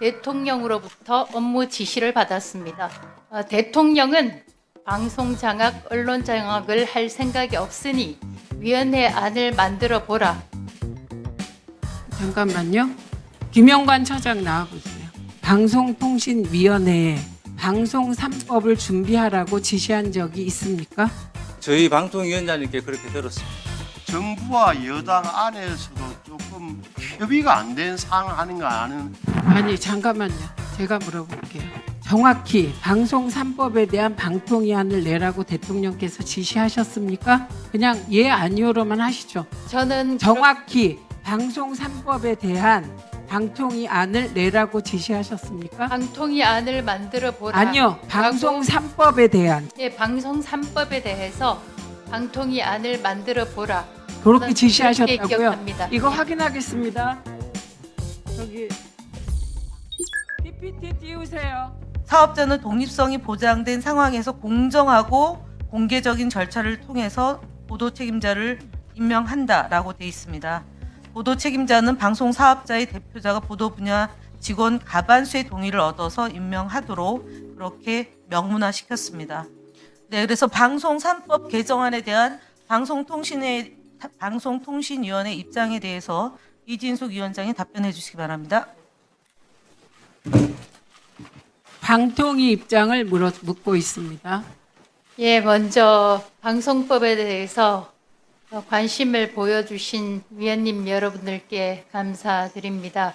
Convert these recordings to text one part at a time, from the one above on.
대통령으로부터 업무 지시를 받았습니다. 어, 대통령은 방송 장악, 언론 장악을 할 생각이 없으니 위원회 안을 만들어 보라. 잠깐만요. 김영관 처장 나와보세요. 방송통신위원회에 방송 3법을 준비하라고 지시한 적이 있습니까? 저희 방통위원장님께 그렇게 들었습니다. 정부와 여당 안에서도 조금 협의가 안 된 사항 아닌가 하는 아니 잠깐만요. 제가 물어볼게요. 정확히 방송 3법에 대한 방통위안을 내라고 대통령께서 지시하셨습니까? 그냥 예 아니오로만 하시죠. 저는 정확히 방송 3법에 대한 방통위안을 내라고 지시하셨습니까? 방통위 안을 만들어 보라. 아니요. 방송 3법에 대한 예, 방송 3법에 대해서 방통위 안을 만들어 보라. 그렇게 지시하셨다고요? 기억합니다. 이거 예. 확인하겠습니다. 저기 PPT 띄우세요. 사업자는 독립성이 보장된 상황에서 공정하고 공개적인 절차를 통해서 보도 책임자를 임명한다라고 돼 있습니다. 보도 책임자는 방송 사업자의 대표자가 보도 분야 직원 가반수의 동의를 얻어서 임명하도록 그렇게 명문화 시켰습니다. 네, 그래서 방송 3법 개정안에 대한 방송통신의 방송통신위원회 입장에 대해서 이진숙 위원장이 답변해 주시기 바랍니다. 방통위 입장을 물어, 묻고 있습니다. 예, 먼저 방송법에 대해서 어, 관심을 보여주신 위원님 여러분들께 감사드립니다.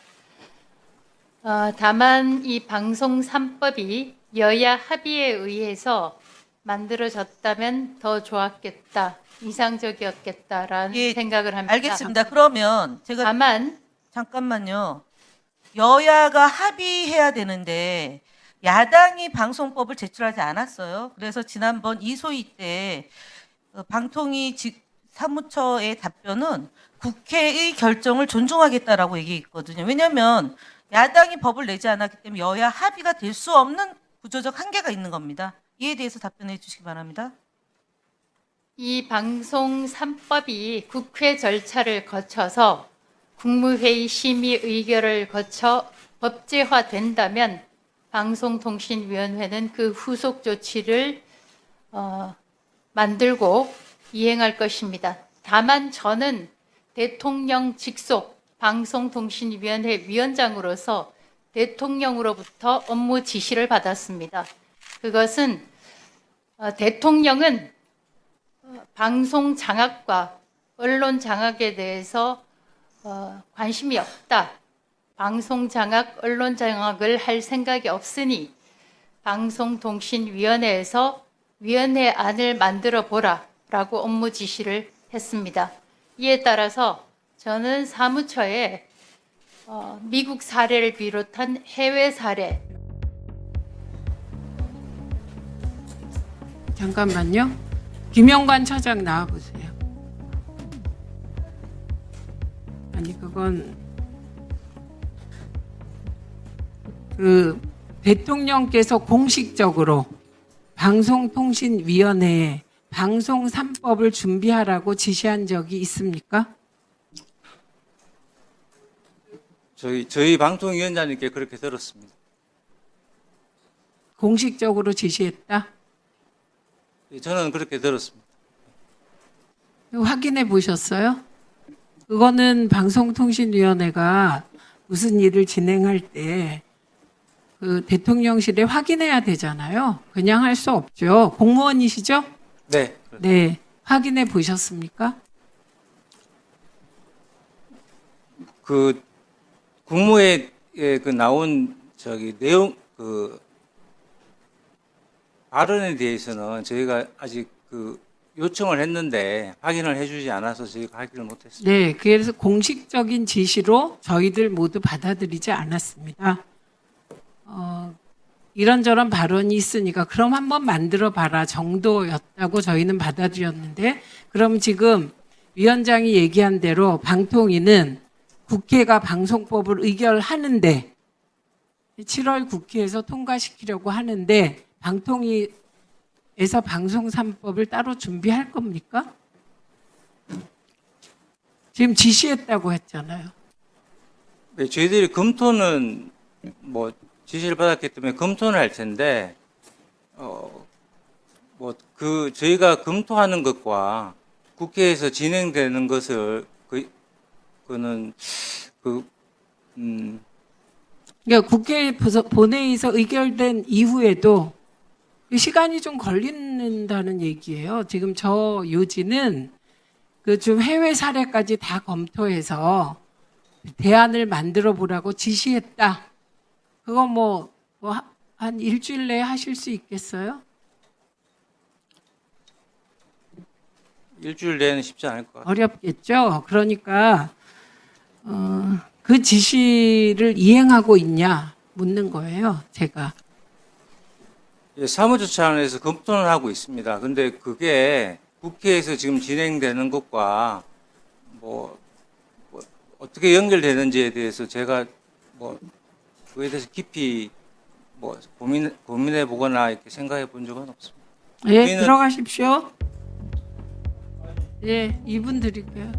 어, 다만 이 방송 3법이 여야 합의에 의해서 만들어졌다면 더 좋았겠다, 이상적이었겠다라는 예, 생각을 합니다. 알겠습니다. 그러면 제가 다만 잠깐만요. 여야가 합의해야 되는데 야당이 방송법을 제출하지 않았어요. 그래서 지난번 이소희 때 어, 방통위 직- 사무처의 답변은 국회의 결정을 존중하겠다라고 얘기했거든요. 왜냐하면 야당이 법을 내지 않았기 때문에 여야 합의가 될 수 없는 구조적 한계가 있는 겁니다. 이에 대해서 답변해 주시기 바랍니다. 이 방송 3법이 국회 절차를 거쳐서 국무회의 심의 의결을 거쳐 법제화된다면 방송통신위원회는 그 후속 조치를 어, 만들고 이행할 것입니다. 다만 저는 대통령 직속 방송통신위원회 위원장으로서 대통령으로부터 업무 지시를 받았습니다. 그것은 어, 대통령은 방송 장악과 언론 장악에 대해서 어, 관심이 없다. 방송 장악, 언론 장악을 할 생각이 없으니 방송통신위원회에서 위원회 안을 만들어 보라라고 업무 지시를 했습니다. 이에 따라서 저는 사무처에 어, 미국 사례를 비롯한 해외 사례 잠깐만요. 김영관 처장 나와보세요. 아니 그건 그 대통령께서 공식적으로 방송통신위원회에 방송 3법을 준비하라고 지시한 적이 있습니까? 저희 저희 방통위원장님께 그렇게 들었습니다. 공식적으로 지시했다? 예, 저는 그렇게 들었습니다. 확인해 보셨어요? 그거는 방송통신위원회가 무슨 일을 진행할 때 그 대통령실에 확인해야 되잖아요. 그냥 할 수 없죠. 공무원이시죠? 네. 네. 확인해 보셨습니까? 그 국무회에 그 나온 저기 내용 그 발언에 대해서는 저희가 아직 그 요청을 했는데 확인을 해주지 않아서 저희가 하기를 못했습니다. 네. 그래서 공식적인 지시로 저희들 모두 받아들이지 않았습니다. 어, 이런저런 발언이 있으니까 그럼 한번 만들어 봐라 정도였다고 저희는 받아들였는데 그럼 지금 위원장이 얘기한 대로 방통위는 국회가 방송법을 의결하는데 7월 국회에서 통과시키려고 하는데 방통위에서 방송 3법을 따로 준비할 겁니까? 지금 지시했다고 했잖아요. 네, 저희들이 검토는 뭐 지시를 받았기 때문에 검토는 할 텐데 어 뭐 그 저희가 검토하는 것과 국회에서 진행되는 것을 그 그는 그 음 그러니까 국회 본회의에서 의결된 이후에도 그 시간이 좀 걸린다는 얘기예요. 지금 저 요지는 그 좀 해외 사례까지 다 검토해서 대안을 만들어 보라고 지시했다. 그거 뭐, 뭐 한 일주일 내에 하실 수 있겠어요? 일주일 내에는 쉽지 않을 것 같아요. 어렵겠죠. 그러니까 어, 그 지시를 이행하고 있냐 묻는 거예요. 제가. 예, 사무처장에서 검토는 하고 있습니다. 근데 그게 국회에서 지금 진행되는 것과 뭐, 뭐 어떻게 연결되는지에 대해서 제가 뭐 그에 대해서 깊이 뭐 고민 고민해 보거나 이렇게 생각해 본 적은 없습니다. 예, 저희는- 들어가십시오. 예, 이분 드릴게요.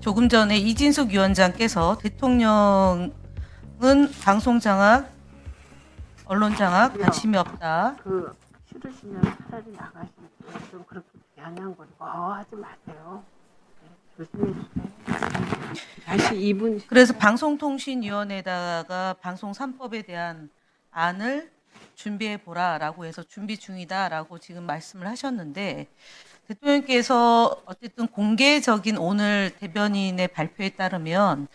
조금 전에 이진숙 위원장께서 대통령은 방송 장악, 언론 장악 관심이 없다. 그 싫으시면 차라리 나가시고 좀 그렇게 거고 어, 하지 마세요. 네, 조심해 주세요. 다시 이분 그래서 방송통신위원회에다가 방송 3법에 대한 안을 준비해 보라라고 해서 준비 중이다라고 지금 말씀을 하셨는데 대통령께서 어쨌든 공개적인 오늘 대변인의 발표에 따르면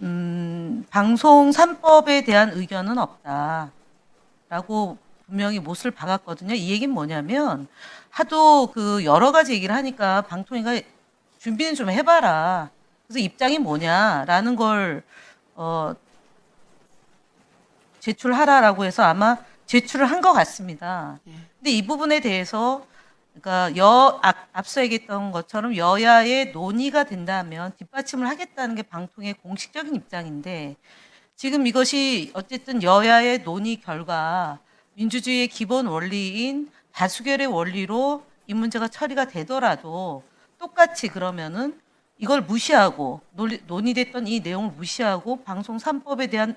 음, 방송 3법에 대한 의견은 없다 라고 분명히 못을 박았거든요. 이 얘기는 뭐냐면 하도 그 여러 가지 얘기를 하니까 방통위가 준비는 좀 해봐라. 그래서 입장이 뭐냐라는 걸 어, 제출하라라고 해서 아마 제출을 한 것 같습니다. 예. 근데 이 부분에 대해서 그러니까 여 앞, 앞서 얘기했던 것처럼 여야의 논의가 된다면 뒷받침을 하겠다는 게 방통의 공식적인 입장인데 지금 이것이 어쨌든 여야의 논의 결과 민주주의의 기본 원리인 다수결의 원리로 이 문제가 처리가 되더라도 똑같이 그러면은 이걸 무시하고 논의, 논의 됐던 이 내용을 무시하고 방송 3법에 대한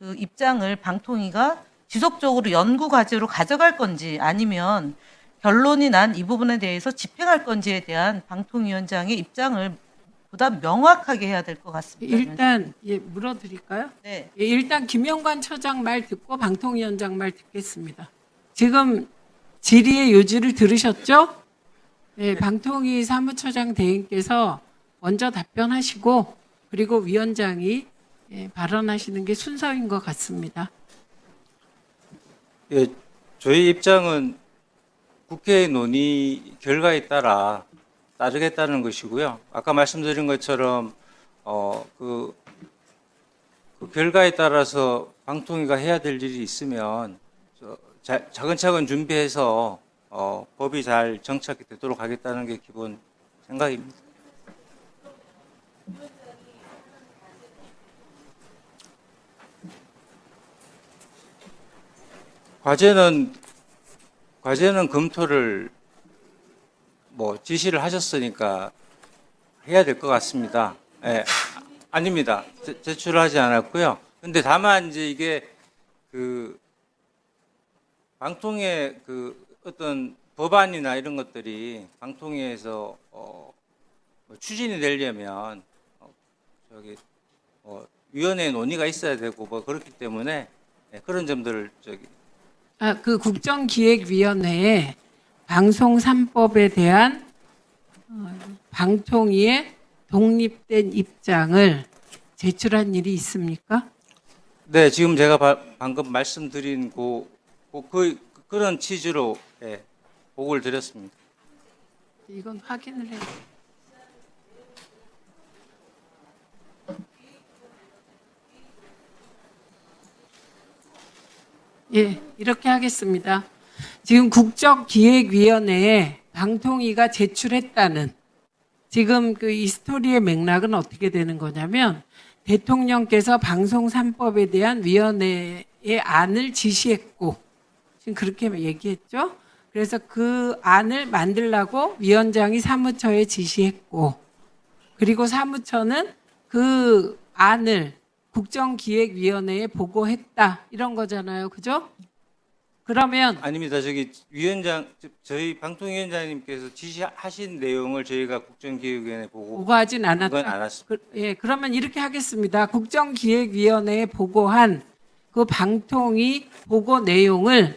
그 입장을 방통위가 지속적으로 연구 과제로 가져갈 건지 아니면 결론이 난 이 부분에 대해서 집행할 건지에 대한 방통위원장의 입장을 보다 명확하게 해야 될 것 같습니다. 일단 예, 물어드릴까요? 네. 예, 일단 김영관 처장 말 듣고 방통위원장 말 듣겠습니다. 지금 질의의 요지를 들으셨죠? 예, 방통위 사무처장 대행께서 먼저 답변하시고 그리고 위원장이 예, 발언하시는 게 순서인 것 같습니다. 예, 저희 입장은 국회의 논의 결과에 따라 따르겠다는 것이고요. 아까 말씀드린 것처럼 어, 그, 그 결과에 따라서 방통위가 해야 될 일이 있으면 저, 자, 차근차근 준비해서 어, 법이 잘 정착이 되도록 하겠다는 게 기본 생각입니다. 과제는 과제는 검토를 뭐 지시를 하셨으니까 해야 될 것 같습니다. 예, 아, 아닙니다. 제- 제출하지 않았고요. 근데 다만 이제 이게 그 방통의 그 어떤 법안이나 이런 것들이 방통위에서 어, 뭐 추진이 되려면 어, 저기 어, 위원회 논의가 있어야 되고 뭐 그렇기 때문에 예, 그런 점들을 저기 아, 그 국정기획위원회에 방송 3법에 대한 어, 방통위의 독립된 입장을 제출한 일이 있습니까? 네, 지금 제가 바- 방금 말씀드린 그, 그, 그 그런 취지로 예, 보고를 드렸습니다. 이건 확인을 해요. 예, 이렇게 하겠습니다. 지금 국정기획위원회에 방통위가 제출했다는 지금 그 이 스토리의 맥락은 어떻게 되는 거냐면 대통령께서 방송 3법에 대한 위원회의 안을 지시했고 지금 그렇게 얘기했죠. 그래서 그 안을 만들라고 위원장이 사무처에 지시했고 그리고 사무처는 그 안을 국정기획위원회에 보고했다 이런 거잖아요, 그죠? 그러면 아닙니다. 저기 위원장 저희 방통위원장님께서 지시하신 내용을 저희가 국정기획위원회 보고 보고하진 않았다. 그건 안 왔습니다. 그, 예, 그러면 이렇게 하겠습니다. 국정기획위원회에 보고한 그 방통위 보고 내용을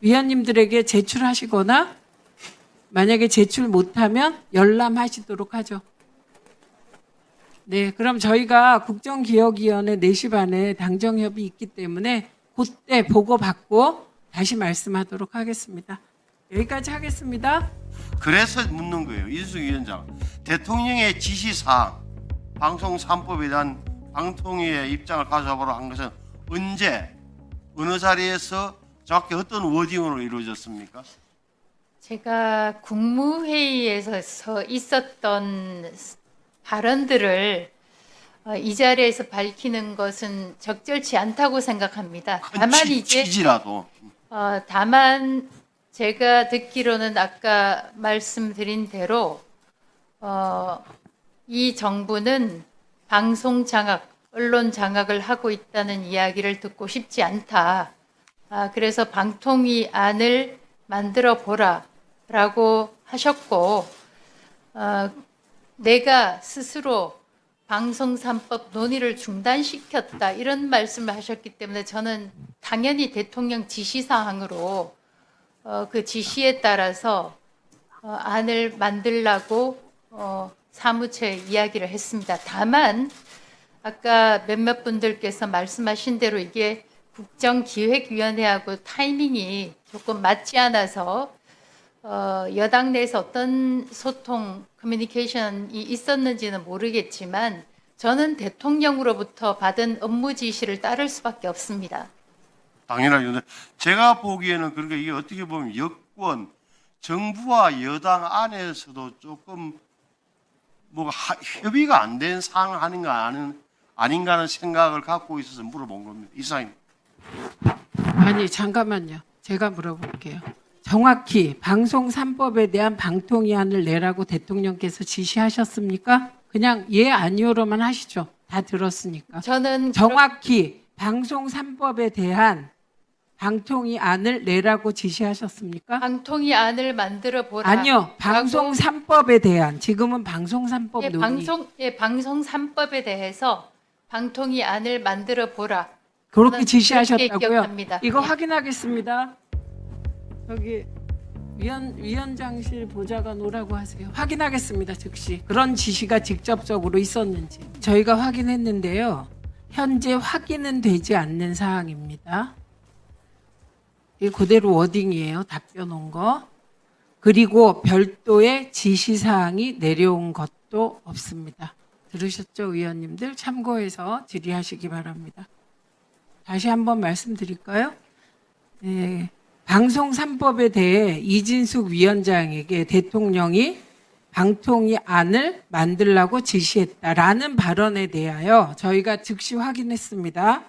위원님들에게 제출하시거나 만약에 제출 못하면 열람하시도록 하죠. 네, 그럼 저희가 국정기획위원회 4시 반에 당정협이 있기 때문에 그때 보고 받고 다시 말씀하도록 하겠습니다. 여기까지 하겠습니다. 그래서 묻는 거예요. 이수석 위원장. 대통령의 지시 사항, 방송 3법에 대한 방통위의 입장을 가져보라 한 것은 언제, 어느 자리에서 정확히 어떤 워딩으로 이루어졌습니까? 제가 국무회의에서 있었던 발언들을 어, 이 자리에서 밝히는 것은 적절치 않다고 생각합니다. 다만 치- 이제 취지라도. 어, 다만 제가 듣기로는 아까 말씀드린 대로 어, 이 정부는 방송 장악, 언론 장악을 하고 있다는 이야기를 듣고 싶지 않다. 아, 그래서 방통위 안을 만들어 보라라고 하셨고 어, 내가 스스로 방송 3법 논의를 중단시켰다 이런 말씀을 하셨기 때문에 저는 당연히 대통령 지시 사항으로 어, 그 지시에 따라서 어, 안을 만들라고 어, 사무처에 이야기를 했습니다. 다만 아까 몇몇 분들께서 말씀하신 대로 이게 국정기획위원회하고 타이밍이 조금 맞지 않아서 어, 여당 내에서 어떤 소통, 커뮤니케이션이 있었는지는 모르겠지만 저는 대통령으로부터 받은 업무 지시를 따를 수밖에 없습니다. 당연하죠. 제가 보기에는 그러니까 이게 어떻게 보면 여권, 정부와 여당 안에서도 조금 뭐 하- 협의가 안된 사항 아닌가 하는 아닌가 하는 생각을 갖고 있어서 물어본 겁니다. 이상입니다. 아니 잠깐만요. 제가 물어볼게요. 정확히 방송 3법에 대한 방통위안을 내라고 대통령께서 지시하셨습니까? 그냥 예 아니오로만 하시죠. 다 들었으니까. 저는 정확히 방송 3법에 대한 방통위안을 내라고 지시하셨습니까? 방통위 안을 만들어 보라. 아니요. 방송 3법에 대한 지금은 방송 3법 예, 논의. 방송 예, 방송 3법에 대해서 방통위 안을 만들어 보라. 그렇게 저는 지시하셨다고요? 기억합니다. 이거 예. 확인하겠습니다. 여기 위원 위원장실 보좌관 오라고 하세요. 확인하겠습니다. 즉시 그런 지시가 직접적으로 있었는지 저희가 확인했는데요. 현재 확인은 되지 않는 사항입니다. 이 그대로 워딩이에요. 답변 온 거. 그리고 별도의 지시 사항이 내려온 것도 없습니다. 들으셨죠, 의원님들? 참고해서 질의하시기 바랍니다. 다시 한번 말씀드릴까요? 네, 방송 3법에 대해 이진숙 위원장에게 대통령이 방통위 안을 만들라고 지시했다라는 발언에 대하여 저희가 즉시 확인했습니다.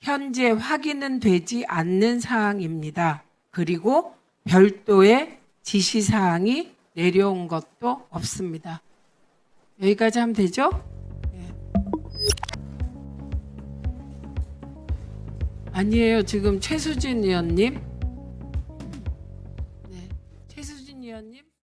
현재 확인은 되지 않는 사항입니다. 그리고 별도의 지시 사항이 내려온 것도 없습니다. 여기까지 하면 되죠? 네. 아니에요. 지금 최수진 의원님